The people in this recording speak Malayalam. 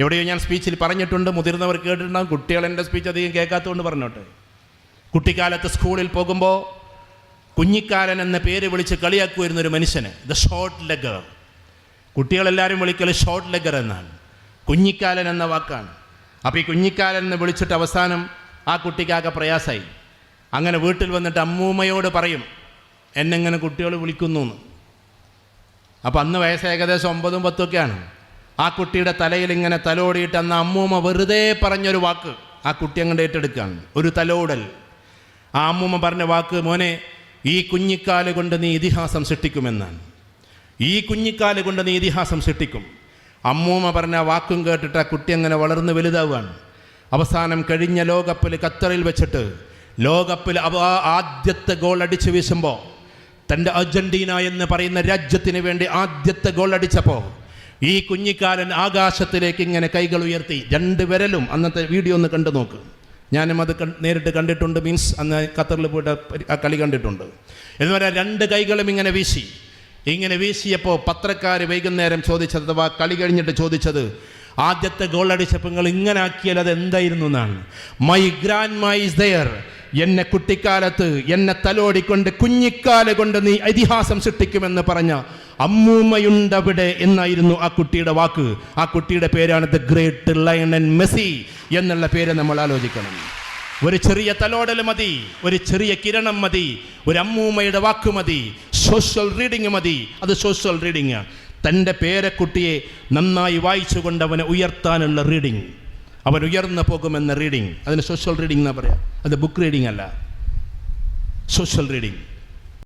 എവിടെയോ ഞാൻ സ്പീച്ചിൽ പറഞ്ഞിട്ടുണ്ട് മുതിർന്നവർ കേട്ടിട്ടുണ്ടാകും കുട്ടികൾ എന്റെ സ്പീച്ച് അധികം കേൾക്കാത്തതുകൊണ്ട് പറഞ്ഞോട്ടെ. കുട്ടിക്കാലത്ത് സ്കൂളിൽ പോകുമ്പോൾ കുഞ്ഞിക്കാലൻ എന്ന പേര് വിളിച്ച് കളിയാക്കുമായിരുന്ന ഒരു മനുഷ്യന് ദ ഷോർട്ട് ലെഗർ കുട്ടികളെല്ലാവരും വിളിക്കൽ ഷോർട്ട് ലെഗർ എന്നാണ്. കുഞ്ഞിക്കാലൻ എന്ന വാക്കാണ്. അപ്പോൾ ഈ കുഞ്ഞിക്കാലൻ എന്ന് വിളിച്ചിട്ട് അവസാനം ആ കുട്ടിക്കാകെ പ്രയാസമായി. അങ്ങനെ വീട്ടിൽ വന്നിട്ട് അമ്മൂമ്മയോട് പറയും എന്നെങ്ങനെ കുട്ടികൾ വിളിക്കുന്നു? എന്ന്. അപ്പോൾ അന്ന് വയസ്സ് ഏകദേശം ഒമ്പതും പത്തൊക്കെയാണ്. ആ കുട്ടിയുടെ തലയിൽ ഇങ്ങനെ തലോടിയിട്ട് അന്ന് അമ്മൂമ്മ വെറുതെ പറഞ്ഞൊരു വാക്ക് ആ കുട്ടി അങ്ങോട്ട് ഏറ്റെടുക്കുകയാണ്. ഒരു തലോടൽ. ആ അമ്മൂമ്മ പറഞ്ഞ വാക്ക് മോനെ ഈ കുഞ്ഞിക്കാൽ കൊണ്ട് നീ ഇതിഹാസം സൃഷ്ടിക്കുമെന്നാണ്. ഈ കുഞ്ഞിക്കാൽ കൊണ്ട് നീ ഇതിഹാസം സൃഷ്ടിക്കും. അമ്മൂമ്മ പറഞ്ഞ വാക്കും കേട്ടിട്ട് ആ കുട്ടി അങ്ങനെ വളർന്ന് വലുതാവുകയാണ്. അവസാനം കഴിഞ്ഞ ലോകകപ്പിൽ ഖത്തറിൽ വെച്ചിട്ട് ലോകകപ്പിൽ അവ ആദ്യത്തെ ഗോൾ അടിച്ചു വീശുമ്പോൾ തന്റെ അർജന്റീന എന്ന് പറയുന്ന രാജ്യത്തിന് വേണ്ടി ആദ്യത്തെ ഗോൾ അടിച്ചപ്പോൾ ഈ കുഞ്ഞിക്കാലൻ ആകാശത്തിലേക്ക് ഇങ്ങനെ കൈകൾ ഉയർത്തി രണ്ട് വിരലും അന്നത്തെ വീഡിയോ ഒന്ന് കണ്ടു നോക്ക്. ഞാനും അത് നേരിട്ട് കണ്ടിട്ടുണ്ട് മീൻസ് അന്ന് ഖത്തറിൽ പോയിട്ട് ആ കളി കണ്ടിട്ടുണ്ട്. എന്ന് പറയാൻ രണ്ട് കൈകളും ഇങ്ങനെ വീശി. ഇങ്ങനെ വീശിയപ്പോൾ പത്രക്കാർ വൈകുന്നേരം ചോദിച്ചത് അഥവാ കളി കഴിഞ്ഞിട്ട് ചോദിച്ചത് ആദ്യത്തെ ഗോൾ അടിച്ചപ്പോൾ നിങ്ങൾ ഇങ്ങനെ ആക്കിയാൽ അത് എന്തായിരുന്നു എന്നാണ്. My grand my is there എന്നെ കുട്ടിക്കാലത്ത് എന്നെ തലോടിക്കൊണ്ട് കുഞ്ഞിക്കാല കൊണ്ട് നീ ഇതിഹാസം സൃഷ്ടിക്കുമെന്ന് പറഞ്ഞ അമ്മൂമ്മയുണ്ടവിടെ എന്നായിരുന്നു ആ കുട്ടിയുടെ വാക്ക്. ആ കുട്ടിയുടെ പേരാണ് ദ ഗ്രേറ്റ് ലയണൻ മെസ്സി എന്നുള്ള പേര് നമ്മൾ ആലോചിക്കണം. ഒരു ചെറിയ തലോടൽ മതി ഒരു ചെറിയ കിരണം മതി ഒരു അമ്മൂമ്മയുടെ വാക്ക് മതി സോഷ്യൽ റീഡിങ് മതി. അത് സോഷ്യൽ റീഡിങ് തന്റെ പേരക്കുട്ടിയെ നന്നായി വായിച്ചുകൊണ്ട് അവനെ ഉയർത്താനുള്ള റീഡിങ് അവൻ ഉയർന്നു പോകുമെന്ന റീഡിങ് അതിന് സോഷ്യൽ റീഡിംഗ് എന്നാ പറയാം? അത് ബുക്ക് റീഡിംഗ് അല്ല. Social reading